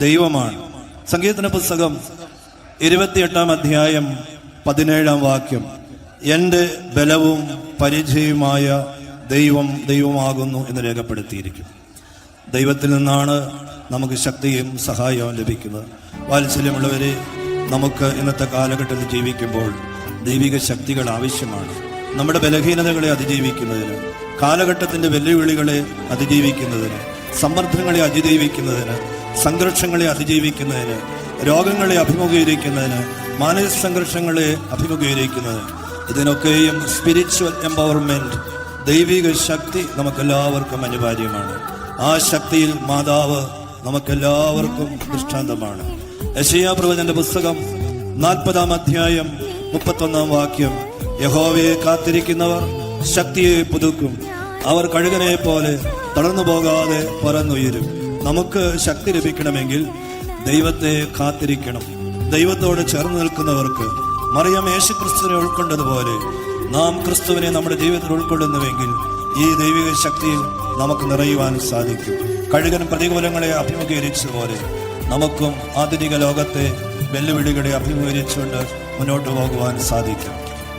ദൈവമാണ്. സംഗീതന പുസ്തകം ഇരുപത്തിയെട്ടാം അധ്യായം പതിനേഴാം വാക്യം. എന്റെ ബലവും പരിചയവുമായ ദൈവം ദൈവമാകുന്നു എന്ന് രേഖപ്പെടുത്തിയിരിക്കും. ദൈവത്തിൽ നിന്നാണ് നമുക്ക് ശക്തിയും സഹായവും ലഭിക്കുന്നത്. വാത്സല്യമുള്ളവരെ നമുക്ക് ഇന്നത്തെ കാലഘട്ടത്തിൽ ജീവിക്കുമ്പോൾ ദൈവിക ശക്തികൾ ആവശ്യമാണ്. നമ്മുടെ ബലഹീനതകളെ അതിജീവിക്കുന്നതിന് കാലഘട്ടത്തിന്റെ വെല്ലുവിളികളെ അതിജീവിക്കുന്നതിന് സമ്മർദ്ദങ്ങളെ അതിജീവിക്കുന്നതിന് സംഘർഷങ്ങളെ അതിജീവിക്കുന്നതിന് രോഗങ്ങളെ അഭിമുഖീകരിക്കുന്നതിന് മാനസിക സംഘർഷങ്ങളെ അഭിമുഖീകരിക്കുന്നതിന് ഇതിനൊക്കെയും സ്പിരിച്വൽ എംപവർമെന്റ് ദൈവിക ശക്തി നമുക്കെല്ലാവർക്കും അനിവാര്യമാണ്. ആ ശക്തിയിൽ മാതാവ് നമുക്കെല്ലാവർക്കും ദൃഷ്ടാന്തമാണ്. യശയാ പ്രവചന്റെ പുസ്തകം നാൽപ്പതാം അധ്യായം മുപ്പത്തൊന്നാം വാക്യം. യഹോവയെ കാത്തിരിക്കുന്നവർ ശക്തിയെ പുതുക്കും. അവർ കഴുകനെ പോലെ തളർന്നു പോകാതെ പറന്നുയരും. നമുക്ക് ശക്തി ലഭിക്കണമെങ്കിൽ ദൈവത്തെ കാത്തിരിക്കണം. ദൈവത്തോട് ചേർന്ന് നിൽക്കുന്നവർക്ക് മറിയം യേശു ക്രിസ്തുവിനെ ഉൾക്കൊണ്ടതുപോലെ നാം ക്രിസ്തുവിനെ നമ്മുടെ ജീവിതത്തിൽ ഉൾക്കൊള്ളുന്നുവെങ്കിൽ ഈ ദൈവിക ശക്തിയിൽ നമുക്ക് നിറയുവാൻ സാധിക്കും. കഴുകൻ പ്രതികൂലങ്ങളെ അഭിമുഖീകരിച്ചതുപോലെ നമുക്കും ആധുനിക ലോകത്തെ വെല്ലുവിളികളെ അഭിമുഖീകരിച്ചുകൊണ്ട് മുന്നോട്ട് പോകുവാൻ സാധിക്കും.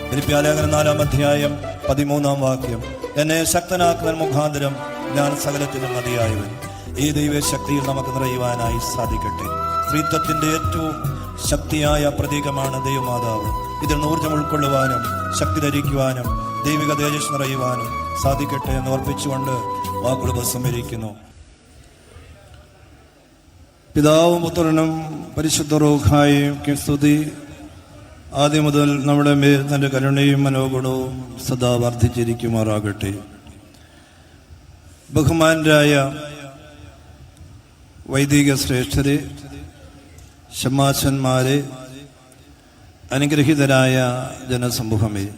ഫിലിപ്പിയാലേഖന നാലാം അധ്യായം പതിമൂന്നാം വാക്യം എന്നെ ശക്തനാക്കുന്ന മുഖാന്തരം ഞാൻ സകലത്തിനും മതിയായവൻ. ഈ ദൈവശക്തിയിൽ നമുക്ക് നിറയുവാനായി സാധിക്കട്ടെ. സ്ത്രീത്വത്തിന്റെ ഏറ്റവും ശക്തിയായ പ്രതീകമാണ് ദൈവമാതാവ്. ഇതിൽ നിന്ന് ഊർജം ഉൾക്കൊള്ളുവാനും ശക്തി ധരിക്കുവാനും ദൈവിക തേജസ് നിറയുവാനും സാധിക്കട്ടെ എന്ന് ഓർപ്പിച്ചുകൊണ്ട് വാക്കുകൾ ഉപസംഹരിക്കുന്നു. പിതാവും പുത്രനും പരിശുദ്ധ റോഖായും സ്തുതി. ആദ്യം മുതൽ നമ്മുടെ മേൽ തന്റെ കരുണയും മനോഗുണവും സദാ വർദ്ധിച്ചിരിക്കുമാറാകട്ടെ. ബഹുമാനരായ വൈദിക ശ്രേഷ്ഠരെ ഷമാശന്മാരെ അനുഗ്രഹീതരായ ജനസമൂഹമേ.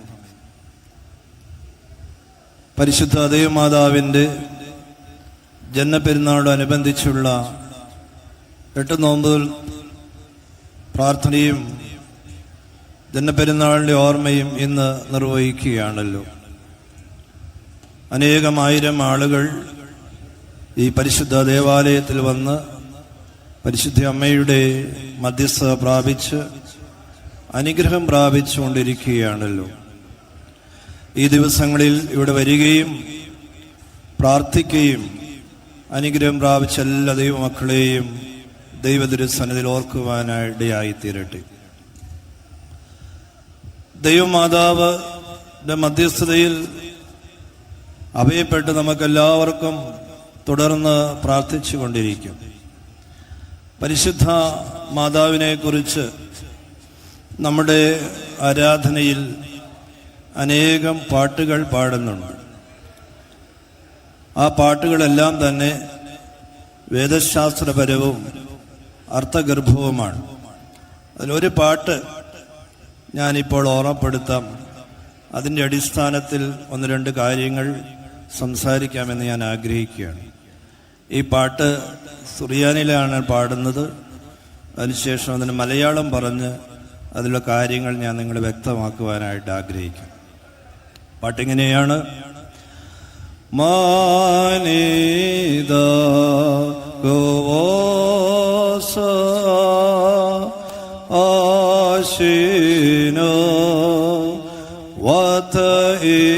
പരിശുദ്ധ ദേവമാതാവിന്റെ ജന്മപെരുന്നാളോടനുബന്ധിച്ചുള്ള എട്ട് നോമ്പുകൾ പ്രാർത്ഥനയും ജന്മപെരുന്നാളിന്റെ ഓർമ്മയും ഇന്ന് നിർവഹിക്കുകയാണല്ലോ. അനേകമായിരം ആളുകൾ ഈ പരിശുദ്ധ ദേവാലയത്തിൽ വന്ന് പരിശുദ്ധ അമ്മയുടെ മധ്യസ്ഥത പ്രാപിച്ച് അനുഗ്രഹം പ്രാപിച്ചുകൊണ്ടിരിക്കുകയാണല്ലോ. ഈ ദിവസങ്ങളിൽ ഇവിടെ വരികയും പ്രാർത്ഥിക്കുകയും അനുഗ്രഹം പ്രാപിച്ച എല്ലാ ദൈവമക്കളെയും ദൈവതിരുസന്നിധിയിൽ സന്നിധിയിൽ തീരട്ടെ ദൈവമാതാവിന്റെ മധ്യസ്ഥതയിൽ അഭയപ്പെട്ട് നമുക്കെല്ലാവർക്കും തുടർന്ന് പ്രാർത്ഥിച്ചു കൊണ്ടിരിക്കും. പരിശുദ്ധ മാതാവിനെ കുറിച്ച് നമ്മുടെ ആരാധനയിൽ അനേകം പാട്ടുകൾ പാടുന്നുണ്ട്. ആ പാട്ടുകളെല്ലാം തന്നെ വേദശാസ്ത്രപരവും അർത്ഥഗർഭവുമാണ്. അതിലൊരു പാട്ട് ഞാനിപ്പോൾ ഓർമ്മപ്പെടുത്താം. അതിന്റെ അടിസ്ഥാനത്തിൽ ഒന്ന് രണ്ട് കാര്യങ്ങൾ സംസാരിക്കാമെന്ന് ഞാൻ ആഗ്രഹിക്കുകയാണ്. ഈ പാട്ട് സുറിയാനിലാണ് പാടുന്നത്. അതിനുശേഷം അതിന് മലയാളം പറഞ്ഞ് അതിലുള്ള കാര്യങ്ങൾ ഞാൻ നിങ്ങൾ വ്യക്തമാക്കുവാനായിട്ട് ആഗ്രഹിക്കും പാട്ടിങ്ങനെയാണ്? മാനീത ഗോവോസ വത വതീനോ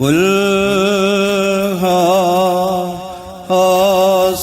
قل ها, ها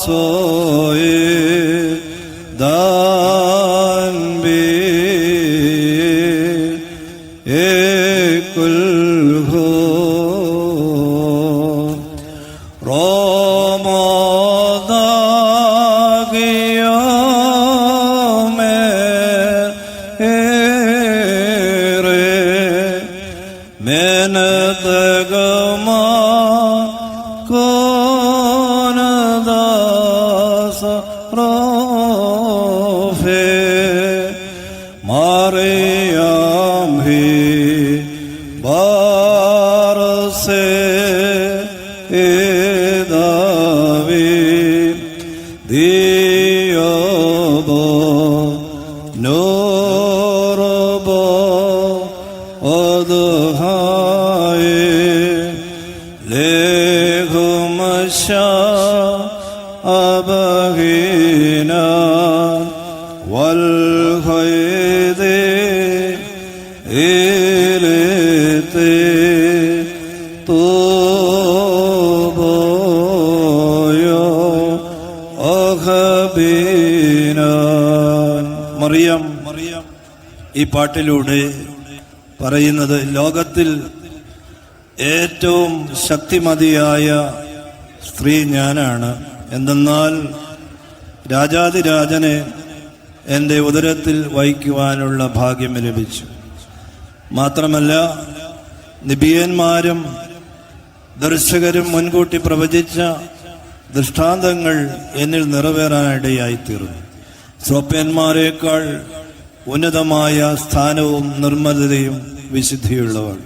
ഇലേത്തേ തോബോയോ അഹബീനാൻ. മറിയം മറിയം. ഈ പാട്ടിലൂടെ പറയുന്നത് ലോകത്തിൽ ഏറ്റവും ശക്തിമതിയായ സ്ത്രീ ഞാനാണ്. എന്തെന്നാൽ രാജാതിരാജനെ എന്റെ ഉദരത്തിൽ വഹിക്കുവാനുള്ള ഭാഗ്യം ലഭിച്ചു. മാത്രമല്ല നിബിയന്മാരും ദർശകരും മുൻകൂട്ടി പ്രവചിച്ച ദൃഷ്ടാന്തങ്ങൾ എന്നിൽ നിറവേറാനിടയായിത്തീർന്നു. ശ്രോപ്യന്മാരെക്കാൾ ഉന്നതമായ സ്ഥാനവും നിർമ്മലതയും വിശുദ്ധിയുള്ളവൾ.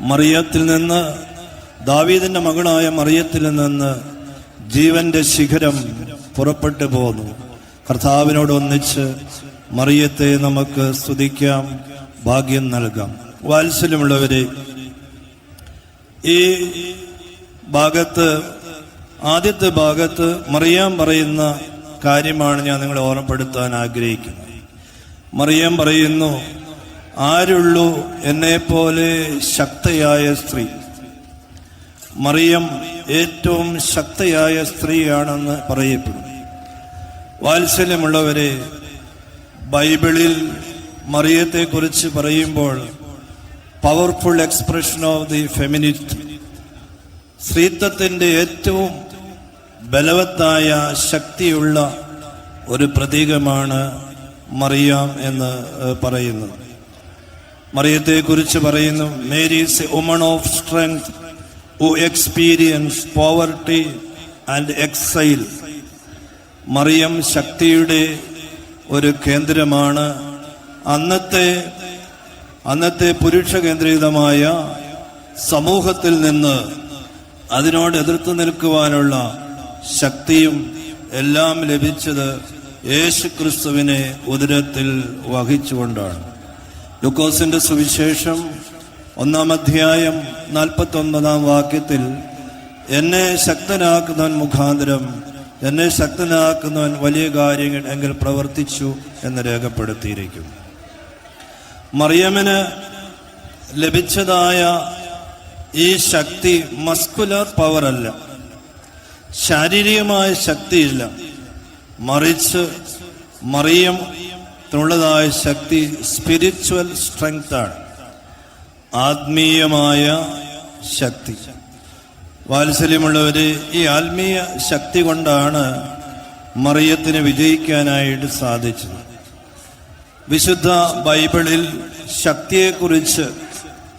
മറിയത്തിൽ നിന്ന് ദാവീദിന്റെ മകളായ മറിയത്തിൽ നിന്ന് ജീവന്റെ ശിഖരം പുറപ്പെട്ടു പോന്നു. കർത്താവിനോട് ഒന്നിച്ച് മറിയത്തെ നമുക്ക് സ്തുതിക്കാം ഭാഗ്യം നൽകാം. വാത്സല്യമുള്ളവരെ ഈ ഭാഗത്ത് ആദ്യത്തെ ഭാഗത്ത് മറിയാൻ പറയുന്ന കാര്യമാണ് ഞാൻ നിങ്ങളെ ഓർമ്മപ്പെടുത്താൻ ആഗ്രഹിക്കുന്നത്. മറിയാൻ പറയുന്നു ആരുള്ളൂ എന്നെപ്പോലെ ശക്തയായ സ്ത്രീ? മറിയം ഏറ്റവും ശക്തയായ സ്ത്രീയാണെന്ന് പറയപ്പെടുന്നു. വാത്സല്യമുള്ളവരെ ബൈബിളിൽ മറിയത്തെക്കുറിച്ച് പറയുമ്പോൾ powerful expression of the feminist സ്ത്രീത്വത്തിന്റെ ഏറ്റവും ബലവത്തായ ശക്തിയുള്ള ഒരു പ്രതീകമാണ് മറിയാം എന്ന് പറയുന്നു. മറിയത്തെ കുറിച്ച് പറയുന്നു Mary is a woman of strength who experience poverty and exile Mariyam ശക്തിയുടെ ഒരു കേന്ദ്രമാണ്. അന്നത്തെ അന്നത്തെ പുരുഷ കേന്ദ്രീതമായ സമൂഹത്തിൽ നിന്ന് അതിനോട് എതിർത്ത് നിൽക്കുവാനുള്ള ശക്തിയും എല്ലാം ലഭിച്ചത് യേശു ക്രിസ്തുവിനെ ഉദരത്തിൽ വഹിച്ചുകൊണ്ടാണ്. ലുക്കോസിന്റെ സുവിശേഷം ഒന്നാം അധ്യായം നാൽപ്പത്തി ഒൻപതാം വാക്യത്തിൽ എന്നെ ശക്തനാക്കുന്നവൻ മുഖാന്തരം എന്നെ ശക്തനാക്കുന്നവൻ വലിയ കാര്യങ്ങൾ എങ്കിൽ പ്രവർത്തിച്ചു എന്ന് രേഖപ്പെടുത്തിയിരിക്കും മറിയമ്മിന് ലഭിച്ചതായ ഈ ശക്തി മസ്കുലർ പവർ അല്ല. ശാരീരികമായ ശക്തിയില്ല മറിച്ച് മറിയം ുള്ളതായ ശക്തി സ്പിരിച്വൽ സ്ട്രെങ്ത് ആണ്. ആത്മീയമായ ശക്തി. വാത്സല്യമുള്ളവര് ഈ ആത്മീയ ശക്തി കൊണ്ടാണ് മറിയത്തിന് വിജയിക്കാനായിട്ട് സാധിച്ചത്. വിശുദ്ധ ബൈബിളിൽ ശക്തിയെക്കുറിച്ച്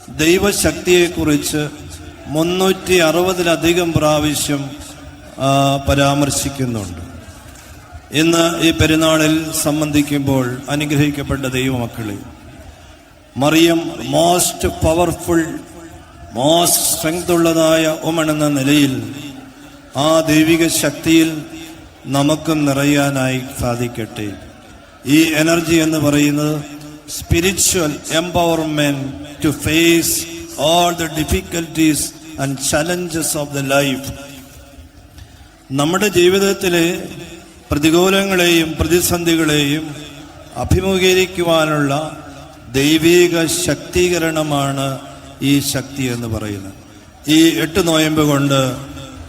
ദൈവശക്തിയെക്കുറിച്ച് മുന്നൂറ്റി അറുപതിലധികം പ്രാവശ്യം പരാമർശിക്കുന്നുണ്ട്. ഇന്ന് ഈ പെരുന്നാളിൽ സംബന്ധിക്കുമ്പോൾ അനുഗ്രഹിക്കപ്പെട്ട ദൈവമക്കളെ Mariyam most powerful most strength ഉള്ളതായ ഉമൺ എന്ന നിലയിൽ ആ ദൈവിക ശക്തിയിൽ നമുക്കും നിറയാനായി സാധിക്കട്ടെ. ഈ എനർജി എന്ന് പറയുന്നത് spiritual empowerment to face all the difficulties and challenges of the life നമ്മുടെ ജീവിതത്തിലെ പ്രതികൂലങ്ങളെയും പ്രതിസന്ധികളെയും അഭിമുഖീകരിക്കുവാനുള്ള ദൈവിക ശക്തീകരണമാണ് ഈ ശക്തി എന്ന് പറയുന്നത്. ഈ എട്ട് നോയമ്പ് കൊണ്ട്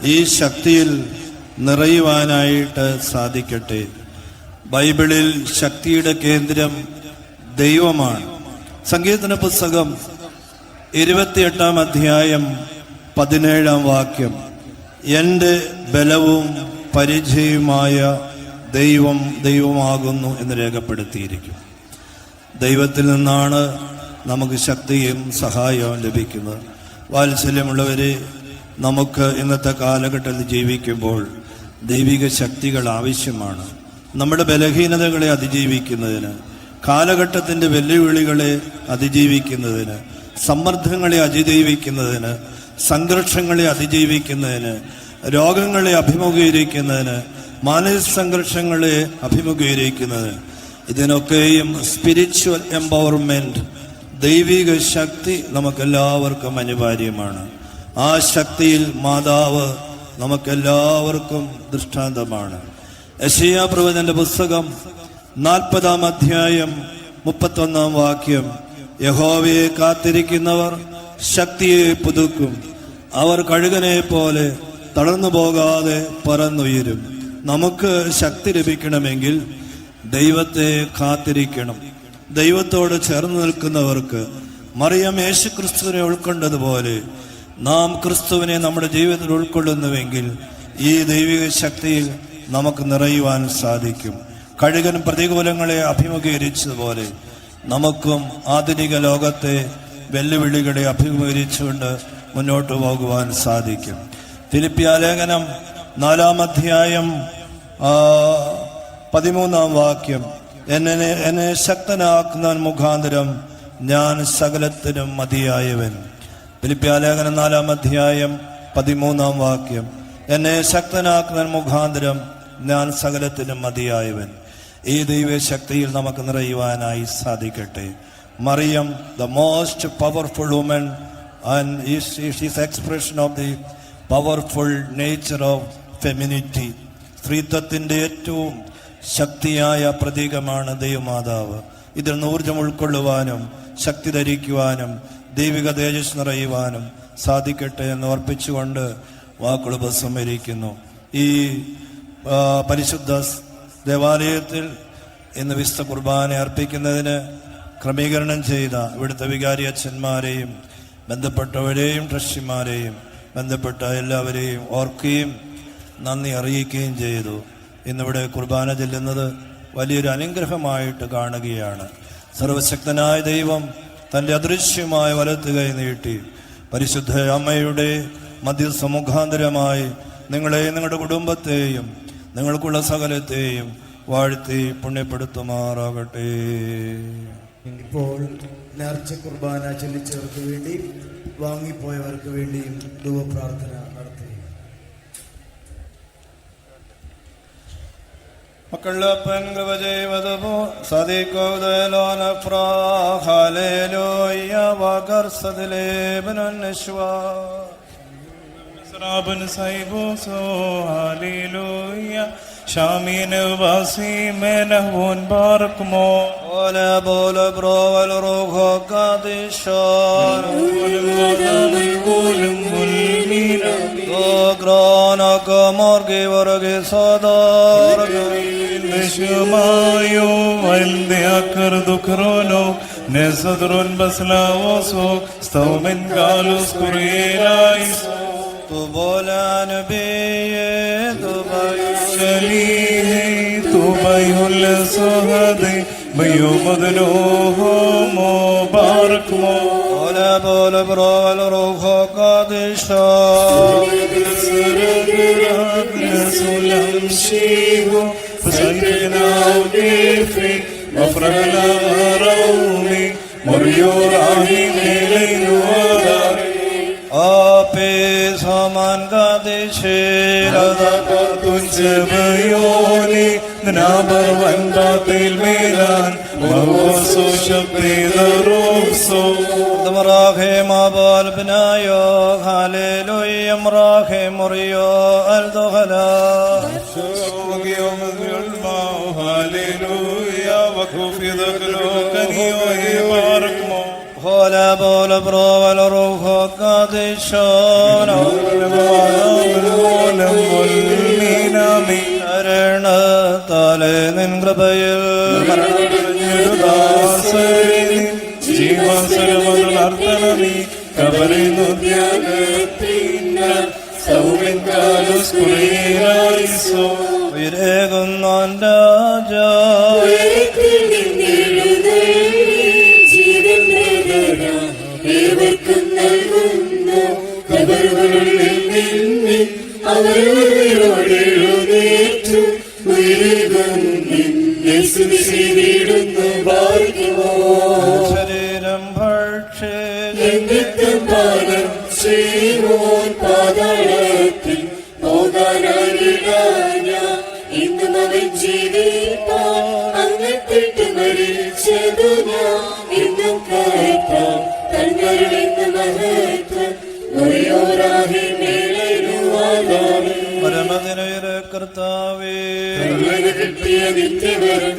ഈ ശക്തിയിൽ നിറയുവാനായിട്ട് സാധിക്കട്ടെ. ബൈബിളിൽ ശക്തിയുടെ കേന്ദ്രം ദൈവമാണ്. സംഗീതന പുസ്തകം ഇരുപത്തിയെട്ടാം അധ്യായം പതിനേഴാം വാക്യം. എന്റെ ബലവും പരിചയവുമായ ദൈവം ദൈവമാകുന്നു എന്ന് രേഖപ്പെടുത്തിയിരിക്കും. ദൈവത്തിൽ നിന്നാണ് നമുക്ക് ശക്തിയും സഹായവും ലഭിക്കുന്നത്. വാത്സല്യമുള്ളവരെ നമുക്ക് ഇന്നത്തെ കാലഘട്ടത്തിൽ ജീവിക്കുമ്പോൾ ദൈവിക ശക്തികൾ ആവശ്യമാണ്. നമ്മുടെ ബലഹീനതകളെ അതിജീവിക്കുന്നതിന് കാലഘട്ടത്തിന്റെ വെല്ലുവിളികളെ അതിജീവിക്കുന്നതിന് സമ്മർദ്ദങ്ങളെ അതിജീവിക്കുന്നതിന് സംഘർഷങ്ങളെ അതിജീവിക്കുന്നതിന് രോഗങ്ങളെ അഭിമുഖീകരിക്കുന്നതിന് മാനസിക സംഘർഷങ്ങളെ അഭിമുഖീകരിക്കുന്നത്. ഇതിനൊക്കെയും സ്പിരിച്വൽ എംപവർമെന്റ് ദൈവിക ശക്തി നമുക്കെല്ലാവർക്കും അനിവാര്യമാണ്. ആ ശക്തിയിൽ മാതാവ് നമുക്കെല്ലാവർക്കും ദൃഷ്ടാന്തമാണ്. യശയാ പ്രവചന്റെ പുസ്തകം നാൽപ്പതാം അധ്യായം മുപ്പത്തൊന്നാം വാക്യം. യഹോവയെ കാത്തിരിക്കുന്നവർ ശക്തിയെ പുതുക്കും. അവർ കഴുകനെ പോലെ തളർന്നു പോകാതെ പറന്നുയരും. നമുക്ക് ശക്തി ലഭിക്കണമെങ്കിൽ ദൈവത്തെ കാത്തിരിക്കണം. ദൈവത്തോട് ചേർന്ന് നിൽക്കുന്നവർക്ക് മറിയം യേശു ക്രിസ്തുവിനെ ഉൾക്കൊണ്ടതുപോലെ നാം ക്രിസ്തുവിനെ നമ്മുടെ ജീവിതത്തിൽ ഉൾക്കൊള്ളുന്നുവെങ്കിൽ ഈ ദൈവിക ശക്തിയിൽ നമുക്ക് നിറയുവാൻ സാധിക്കും. കഴുകൻ പ്രതികൂലങ്ങളെ അഭിമുഖീകരിച്ചതുപോലെ നമുക്കും ആധുനിക ലോകത്തെ വെല്ലുവിളികളെ അഭിമുഖീകരിച്ചുകൊണ്ട് മുന്നോട്ട് പോകുവാൻ സാധിക്കും. ഫിലിപ്പിയാലേഖനം നാലാം അധ്യായം പതിമൂന്നാം വാക്യം. എന്നെ എന്നെ ശക്തനാക്കുന്ന മുഖാന്തരം ഞാൻ സകലത്തിനും മതിയായവൻ. ഫിലിപ്പ്യാലേഖനം നാലാം അധ്യായം പതിമൂന്നാം വാക്യം. എന്നെ ശക്തനാക്കുന്ന മുഖാന്തരം ഞാൻ സകലത്തിനും മതിയായവൻ. ഈ ദൈവശക്തിയിൽ നമുക്ക് നിറയുവാനായി സാധിക്കട്ടെ. Mariyam the most powerful woman and is expression of the powerful nature of femininity സ്ത്രീത്വത്തിന്റെ ഏറ്റവും ശക്തിയായ പ്രതീകമാണ് ദൈവമാതാവ്. ഇതിൽ നിന്ന് ഊർജം ഉൾക്കൊള്ളുവാനും ശക്തി ധരിക്കുവാനും ദൈവിക തേജസ് നിറയുവാനും സാധിക്കട്ടെ എന്ന് ഓർപ്പിച്ചുകൊണ്ട് വാക്കുകൾ ഉപസംഹരിക്കുന്നു. ഈ പരിശുദ്ധ ദേവാലയത്തിൽ ഇന്ന് വിശുദ്ധ കുർബാന അർപ്പിക്കുന്നതിന് ക്രമീകരണം ചെയ്ത ഇവിടുത്തെ വികാരി അച്ഛന്മാരെയും ബന്ധപ്പെട്ടവരെയും ട്രസ്റ്റിമാരെയും ബന്ധപ്പെട്ട എല്ലാവരെയും ഓർക്കുകയും നന്ദി അറിയിക്കുകയും ചെയ്തു. ഇന്നിവിടെ കുർബാന ചെല്ലുന്നത് വലിയൊരു അനുഗ്രഹമായിട്ട് കാണുകയാണ്. സർവശക്തനായ ദൈവം തന്റെ അദൃശ്യമായ വലത്ത് കൈ നീട്ടി പരിശുദ്ധ അമ്മയുടെ മധ്യസമുഖാന്തരമായി നിങ്ങളെ നിങ്ങളുടെ കുടുംബത്തെയും നിങ്ങൾക്കുള്ള സകലത്തെയും വാഴ്ത്തി പുണ്യപ്പെടുത്തുമാറാകട്ടെ. ഇപ്പോൾ നേർച്ച കുർബാന ചൊല്ലിച്ചവർക്ക് വേണ്ടി വാങ്ങിപ്പോയവർക്ക് വേണ്ടിയും ധൂവപ്രാർത്ഥന നടത്തി മക്കളപ്പൻ കൃപ ചെയ്വതുപോ സദിക്കോദലോന പ്രാഹാലേലോയ വകർ സദിലേബനുശ്വാ Rabban Saiboso, Hallelujah. Shamin Vasi Menahun Barakmo. ഓല പോല ബ്രോവൽ റോഹോ കാദിശോൻ ഓ ഗ്രോനക മോർഗി Varghese സദോർഗി Nishmayo, Valdeakar Dukrono, Nesadron Baslaoso, Staumen Galus Kurielais, തുപോലാൻ ബിയേ തുബൈ Shalihe, Tubayul Sohade, Bayumadnoho, Barakmo. ഓല പോല ബ്രോവൽ റോഹോ കാദിശോൻ Rasulam Shivo, Pasayna Ugefe, Mafrala Raumi, Morio Rahim Elenu Adare, ആപേ Zaman نظر كنت بعيوني نابر وانضاط هولا بول برو والروح قادشون ശരണ താലെ നിൻ കൃപയിൽ ജീവാസുരമർത്തനമീ സുവിശേഷിടുന്നു ഭാഗ്യമോ ശരീരം എന്നിട്ടും പാനം ശ്രീമോൻ പാതാളത്തിൽ പോകാനാകില്ല. ഇന്നും അവൻ ജീവിപ്പാൻ അങ്ങത്തിട്ട് മരിച്ചതു ഞാൻ. ഇന്നും കയറ്റാം തങ്ങളുടെ മഹത്വം. മുറിയോറാകെ മേലരുവാനാണ് പരമദിനയുടെ കർത്താവേ. കിട്ടിയ നിത്യവരം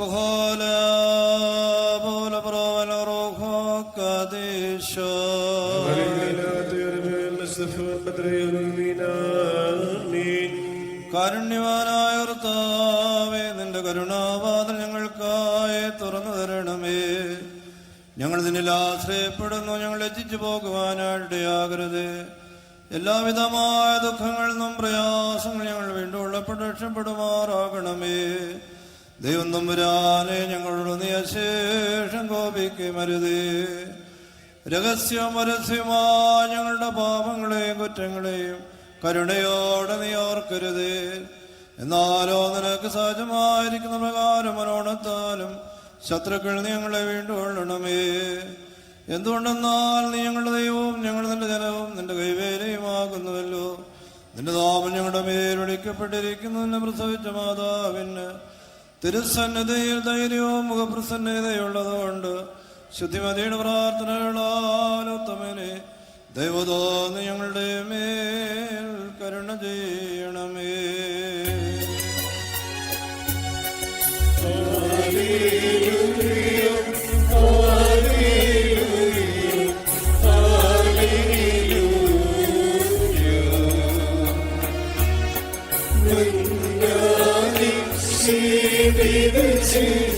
പോല പ്രവല റോഹോ കദേശോ. കാരുണ്യവാനായ കർത്താവേ നിന്റെ കരുണാപാതം ഞങ്ങൾക്കായി തുറന്നു തരണമേ. ഞങ്ങൾ നിന്നിൽ ആശ്രയപ്പെടുന്നു ഞങ്ങൾ എത്തിച്ചു പോകുവാനായിടയാകരുത് എല്ലാവിധമായ ദുഃഖങ്ങളിൽ നിന്നും പ്രയാസങ്ങൾ ഞങ്ങൾ വീണ്ടും ഉള്ളപ്പെട്ട് രക്ഷപ്പെടുമാറാകണമേ. ദൈവം തമ്പുരാനെ ഞങ്ങളുടെ നീ അശേഷം കോപിക്കുമരുതേ രഹസ്യവും പരസ്യമായ ഞങ്ങളുടെ പാപങ്ങളെയും കുറ്റങ്ങളെയും കരുണയോടെ നീ ഓർക്കരുതേ. എന്നാലോ നിനക്ക് സഹജമായിരിക്കുന്ന പ്രകാരം മനോണത്താലും ശത്രുക്കൾ ഞങ്ങളെ വീണ്ടും കൊള്ളണമേ എന്തുകൊണ്ടെന്നാൽ നീ ഞങ്ങളുടെ ദൈവവും ഞങ്ങൾ നിന്റെ ജനവും നിന്റെ കൈവേലയുമാകുന്നുവല്ലോ. നിന്റെ നാമം ഞങ്ങളുടെ മേൽ വിളിക്കപ്പെട്ടിരിക്കുന്നതിന് പ്രസവിച്ച മാതാവിന് തിരുസന്നതയിൽ ധൈര്യവും മുഖപ്രസന്നതയുള്ളതുകൊണ്ട് ശുദ്ധിമതിയുടെ പ്രാർത്ഥനകളാലോത്തമനെ ദൈവതോ നിങ്ങളുടെ മേൽ കരുണ ചെയ്യണമേ. see.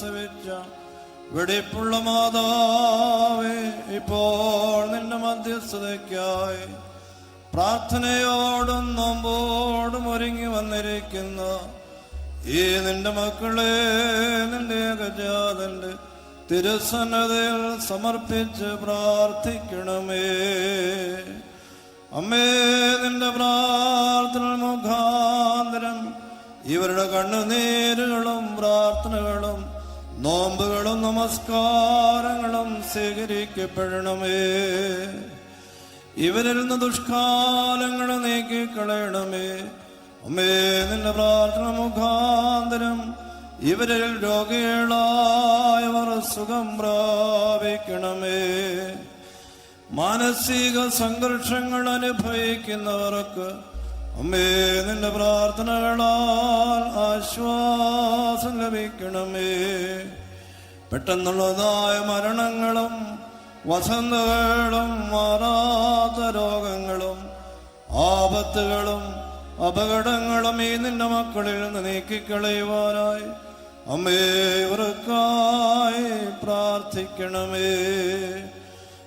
പ്രസവിച്ച വെടിപ്പുള്ള മാതാവേ ഇപ്പോൾ നിന്റെ മധ്യസ്ഥതയ്ക്കായി പ്രാർത്ഥനയോടും നോമ്പോടും ഒരുങ്ങി വന്നിരിക്കുന്ന ഈ നിന്റെ മക്കളെ നിന്റെ ഏകജാതന്റെ തിരുസന്നതയിൽ സമർപ്പിച്ച് പ്രാർത്ഥിക്കണമേ. അമ്മേ നിന്റെ പ്രാർത്ഥന മുഖാന്തരം ഇവരുടെ കണ്ണുനീരുകളും പ്രാർത്ഥനകളും നോമ്പുകളും നമസ്കാരങ്ങളും സ്വീകരിക്കപ്പെടണമേ. ഇവരിൽ നിന്ന് ദുഷ്കാലങ്ങൾ നീക്കിക്കളയണമേ. അമ്മേ നിന്റെ പ്രാർത്ഥന മുഖാന്തരം ഇവരിൽ രോഗികളായവർ സുഖം പ്രാപിക്കണമേ. മാനസിക സംഘർഷങ്ങൾ അനുഭവിക്കുന്നവർക്ക് അമ്മേ നിന്റെ പ്രാർത്ഥനകളാൽ ആശ്വാസം ലഭിക്കണമേ. പെട്ടെന്നുള്ളതായ മരണങ്ങളും വസന്തകളും മാറാത്ത രോഗങ്ങളും ആപത്തുകളും അപകടങ്ങളും ഈ നിന്റെ മക്കളിൽ നിന്ന് നീക്കിക്കളയുവാനായി അമ്മേ ഇവർക്കായി പ്രാർത്ഥിക്കണമേ.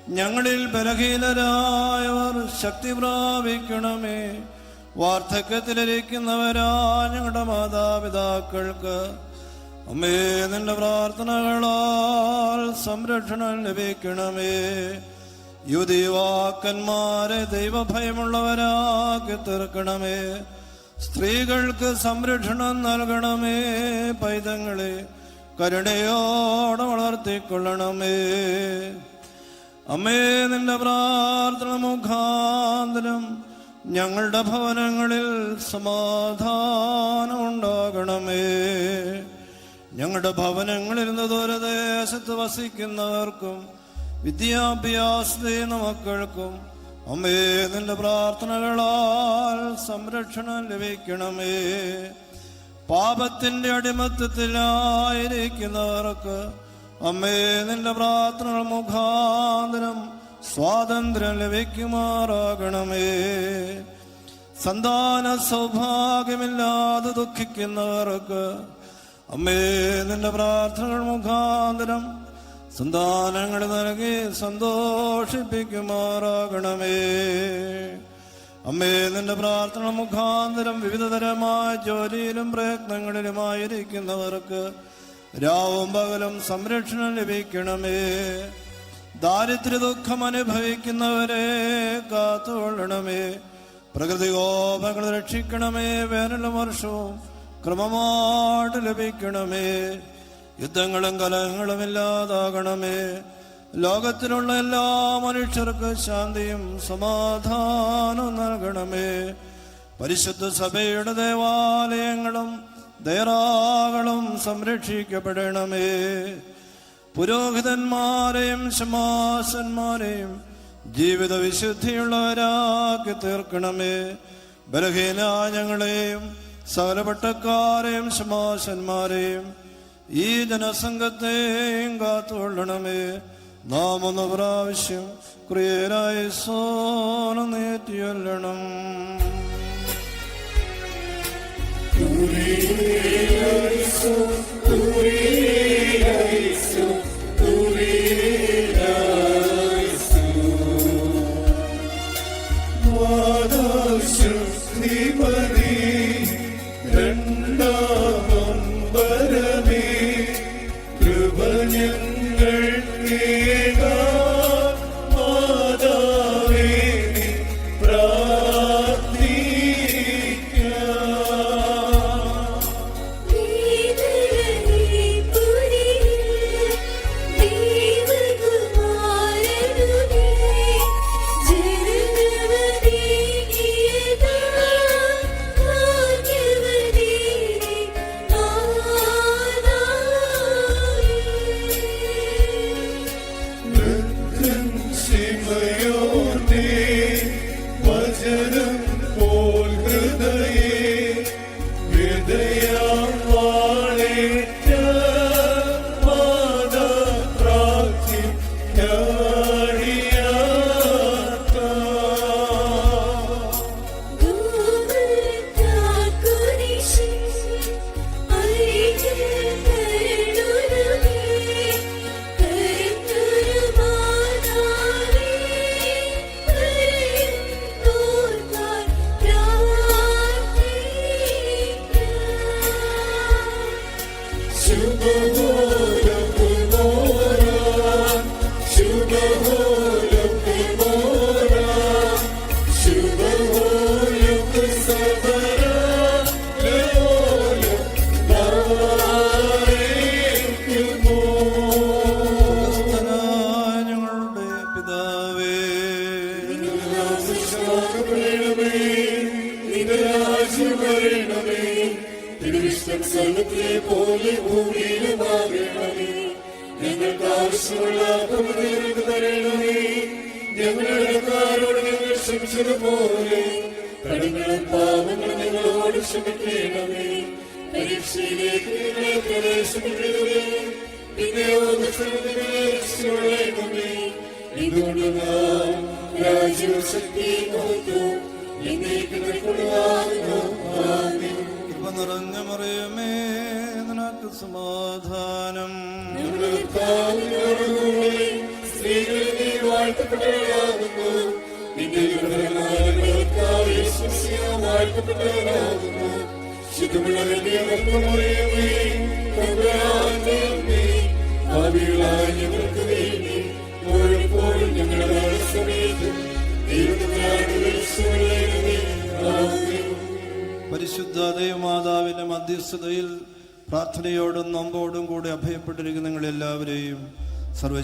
ഞങ്ങളിൽ ബലഹീനരായവർ ശക്തി പ്രാപിക്കണമേ. വാർദ്ധക്യത്തിലിരിക്കുന്നവരാ ഞങ്ങളുടെ മാതാപിതാക്കൾക്ക്. അമ്മേ നിന്റെ പ്രാർത്ഥനകളാൽ സംരക്ഷണം ലഭിക്കണമേ. യുവതിവാക്കന്മാരെ ദൈവഭയമുള്ളവരാക്കി തീർക്കണമേ. സ്ത്രീകൾക്ക് സംരക്ഷണം നൽകണമേ. പൈതങ്ങളെ കരുണയോടെ വളർത്തിക്കൊള്ളണമേ. അമ്മേ നിന്റെ പ്രാർത്ഥന മുഖാന്തരം ഞങ്ങളുടെ ഭവനങ്ങളിൽ സമാധാനം ഉണ്ടാകണമേ ഞങ്ങളുടെ ഭവനങ്ങളിൽ നിന്ന് ദൂരദേശത്ത് വസിക്കുന്നവർക്കും വിദ്യാഭ്യാസ മക്കൾക്കും അമ്മേ നിന്റെ പ്രാർത്ഥനകളാൽ സംരക്ഷണം ലഭിക്കണമേ. പാപത്തിന്റെ അടിമത്തത്തിലായിരിക്കുന്നവർക്ക് അമ്മേ നിന്റെ പ്രാർത്ഥനകൾ മുഖാന്തരം സ്വാതന്ത്ര്യം ലഭിക്കുമാറാകണമേ സന്താന സൗഭാഗ്യമില്ലാതെ ദുഃഖിക്കുന്നവർക്ക് അമ്മേ നിന്റെ പ്രാർത്ഥനകൾ മുഖാന്തരം സന്താനങ്ങൾ നൽകി സന്തോഷിപ്പിക്കുമാറാകണമേ. അമ്മേ നിന്റെ പ്രാർത്ഥന മുഖാന്തരം വിവിധതരമായ ജോലിയിലും പ്രയത്നങ്ങളിലുമായിരിക്കുന്നവർക്ക് രാവും പകലും സംരക്ഷണം ലഭിക്കണമേ. ദാരിദ്ര്യ ദുഃഖം അനുഭവിക്കുന്നവരെ കാത്തുകൊള്ളണമേ. പ്രകൃതി കോപങ്ങൾ രക്ഷിക്കണമേ. വേനലും വർഷവും ക്രമമായിട്ട് ലഭിക്കണമേ. യുദ്ധങ്ങളും കലഹങ്ങളും ഇല്ലാതാകണമേ. ലോകത്തിലുള്ള എല്ലാ മനുഷ്യർക്ക് ശാന്തിയും സമാധാനവും നൽകണമേ. പരിശുദ്ധ സഭയുടെ ദേവാലയങ്ങളും ദേറാകളും സംരക്ഷിക്കപ്പെടണമേ. പുരോഹിതന്മാരെയും ശമാസന്മാരെയും ജീവിത വിശുദ്ധിയുള്ളവരാക്കി തീർക്കണമേ. ബലഹീന ഞങ്ങളെയും സകലപട്ടക്കാരെയും ശമാസന്മാരെയും ഈ ജനസംഘത്തെയും കാത്തുകൊള്ളണമേ. നാം ഒന്ന് പ്രാവശ്യം ക്രിയരായി സോനം നേറ്റിയൊല്ലണം ശുദ്ധിപതി ക്ഷമിക്കണമേ പരീക്ഷയിലേക്ക് ഞങ്ങളെ പ്രവേശിപ്പിക്കരുതേ പിന്നെയോ ദുഷ്ടങ്ങളെ രക്ഷിച്ചുകൊള്ളണമേ ഇതുകൊണ്ട് നാം രാജ്യവും ശക്തിയും മഹത്വവും. നിറഞ്ഞ മറിയമേ നിനക്ക് സമാധാനം സ്ത്രീകളിൽ നീ വാഴ്ത്തപ്പെട്ടവരാകുന്നു. നിന്റെ യേശുമിശിഹ വാഴ്ത്തപ്പെട്ടവനാകുന്നു. ശുദ്ധമുള്ളവരുടെ അമ്മേ, പാപികളായ ഞങ്ങൾക്ക് വേണ്ടി എപ്പോഴും ഞങ്ങളുടെ. ആമേൻ. പരിശുദ്ധ ദൈവമാതാവിന്റെ മധ്യസ്ഥതയിൽ പ്രാർത്ഥനയോടും നമ്പോടും കൂടി അഭയപ്പെട്ടിരിക്കുന്ന നിങ്ങളെല്ലാവരെയും സർവ